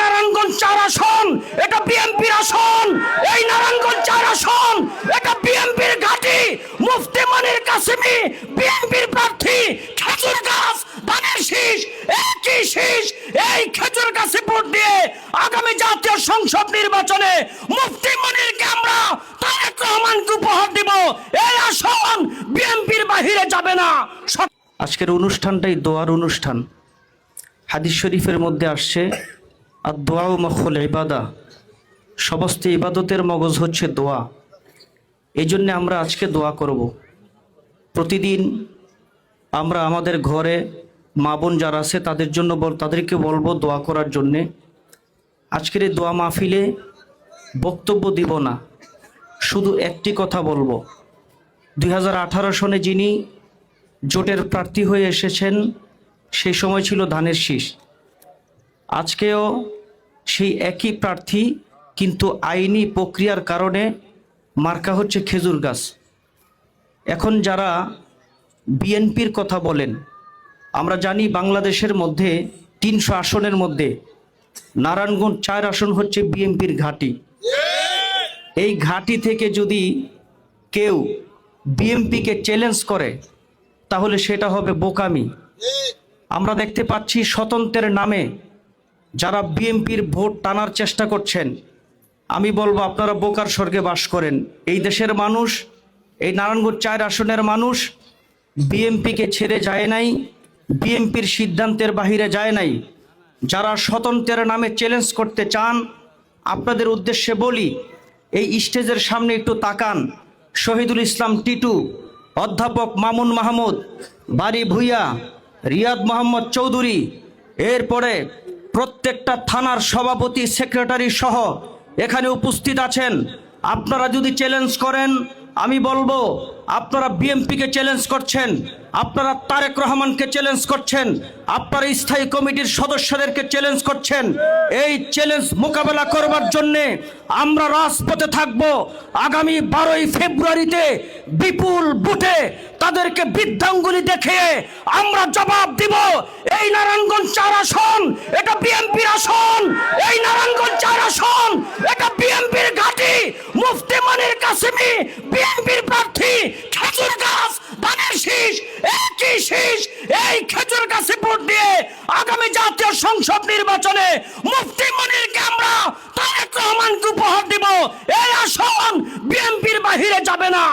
নারায়ণগঞ্জ চার আসন, এটা বিএনপির আসন, এই নারায়ণগঞ্জ চার আসন, এটা বিএনপির ঘাঁটি, মুফতি মনির কাসিমি, বিএনপির প্রার্থী খেজুর গাছ, ধানের শীষ একই শীষ? এই খেজুর গাছে ভোট দিয়ে আগামী জাতীয় সংসদ নির্বাচনে মুফতি মনিরকে আমরা তারেক রহমানকে উপহার দিব। এই আসন বিএনপির বাহিরে যাবে না। আজকের অনুষ্ঠানটাই দোয়ার অনুষ্ঠান। হাদিস শরীফের মধ্যে আসছে আর দোয়া ও মখল ইবাদা। সমস্ত ইবাদতের মগজ হচ্ছে দোয়া। এই জন্যে আমরা আজকে দোয়া করব। প্রতিদিন আমরা আমাদের ঘরে মা বোন যারা আছে, তাদের জন্য বল, তাদেরকে বলব দোয়া করার জন্যে। আজকের এই দোয়া মাহফিলে বক্তব্য দিব না, শুধু একটি কথা বলব। দুই হাজার আঠারো সনে যিনি জোটের প্রার্থী হয়ে এসেছেন, সেই সময় ছিল ধানের শীষ। আজকেও সেই একই প্রার্থী, কিন্তু আইনি প্রক্রিয়ার কারণে মার্কা হচ্ছে খেজুর গাছ। এখন যারা বিএনপির কথা বলেন, আমরা জানি বাংলাদেশের মধ্যে তিনশো আসনের মধ্যে নারায়ণগঞ্জ চার আসন হচ্ছে বিএনপির ঘাঁটি। এই ঘাঁটি থেকে যদি কেউ বিএমপিকে চ্যালেঞ্জ করে, তাহলে সেটা হবে বোকামি। আমরা দেখতে পাচ্ছি স্বতন্ত্রের নামে যারা বিএমপির ভোট টানার চেষ্টা করছেন, আমি বলব আপনারা বোকার স্বর্গে বাস করেন। এই দেশের মানুষ, এই নারায়ণগঞ্জ চার আসনের মানুষ বিএমপিকে ছেড়ে যায় নাই বিএমপির সিদ্ধান্তের বাহিরে যায় নাই। যারা স্বতন্ত্রের নামে চ্যালেঞ্জ করতে চান, আপনাদের উদ্দেশ্যে বলি, এই স্টেজের সামনে একটু তাকান। শহীদুল ইসলাম টিটু, অধ্যাপক মামুন মাহমুদ, বাড়ি ভুইয়া, রিয়াদ মোহাম্মদ চৌধুরী, এরপরে প্রত্যেকটা থানার সভাপতি সেক্রেটারি সহ এখানে উপস্থিত আছেন। আপনারা যদি চ্যালেঞ্জ করেন আমি বলব, আপনারা বিএমপিকে চ্যালেঞ্জ করছেন, আপনারা তারেক রহমানকে চ্যালেঞ্জ করছেন, আপনারা স্থায়ী কমিটির সদস্যদেরকে চ্যালেঞ্জ করছেন। এই চ্যালেঞ্জ মোকাবেলা করবার জন্যে আমরা রাজপথে থাকব। আগামী বারোই ফেব্রুয়ারিতে বিপুল বুটে তাদেরকে বৃদ্ধাঙ্গুলি দেখে আমরা জবাব দিব, এই নারায়ণগঞ্জ চার আসন, এটা বিএনপির আসন, এই নারায়ণগঞ্জ চার আসন এটা বিএনপির ঘাঁটি মুফতি মনির কাসিমি বিএনপির প্রার্থী খেজুর গাছ, ধানের শীষ, একই শীষ, এই খেজুর গাছে ভোট দিয়ে আগামী জাতীয় সংসদ নির্বাচনে মুফতি মনিরকে আমরা তারেক রহমানকে উপহার দিব। এই আসন বিএনপির বাহিরে যাবে না।